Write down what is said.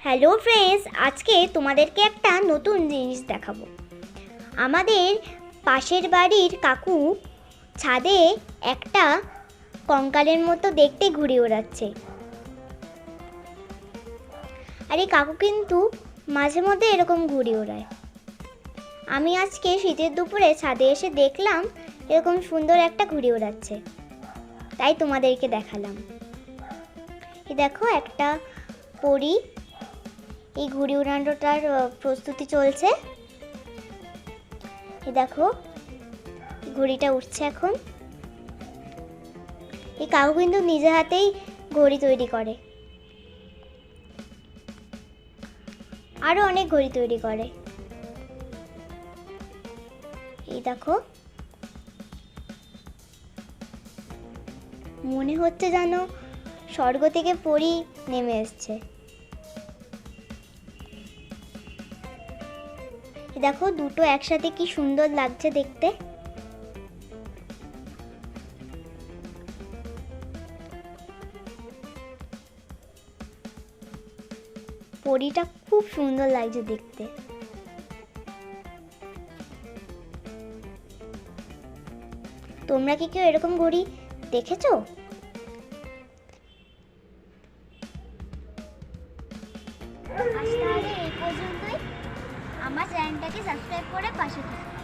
Hello friends আজকে তোমাদেরকে একটা নতুন জিনিস দেখাবো। আমাদের পাশের বাড়ির কাকু ছাদে একটা কঙ্কালের মতো দেখতে ঘুরে ওড়াচ্ছে। আর এই কাকু কিন্তু মাঝে মধ্যে এরকম ঘুরে ওড়ায়। আমি আজকে শীতের দুপুরে ছাদে এসে দেখলাম এরকম সুন্দর একটা ঘুরে ওড়াচ্ছে। তাই তোমাদেরকে দেখালাম। দেখো একটা পরি এই ঘুড়ি উড়ানোটার প্রস্তুতি চলছে। এই দেখো, ঘড়িটা উঠছে এখন। এই কাউ কিন্তু নিজে হাতেই ঘড়ি তৈরি করে। আরও অনেক ঘড়ি তৈরি করে। এই দেখো। মনে হচ্ছে যেন স্বর্গ থেকে পরি নেমে এসছে। দেখো, দুটো একসাথে কি সুন্দর লাগছে দেখতে। পরিটা খুব সুন্দর লাগছে দেখতে। তোমরা কি কেউ এরকম ঘড়ি দেখেছ? এই পর্যন্তই। আমার চ্যানেলটাকে সাবস্ক্রাইব করে পাশে থাকো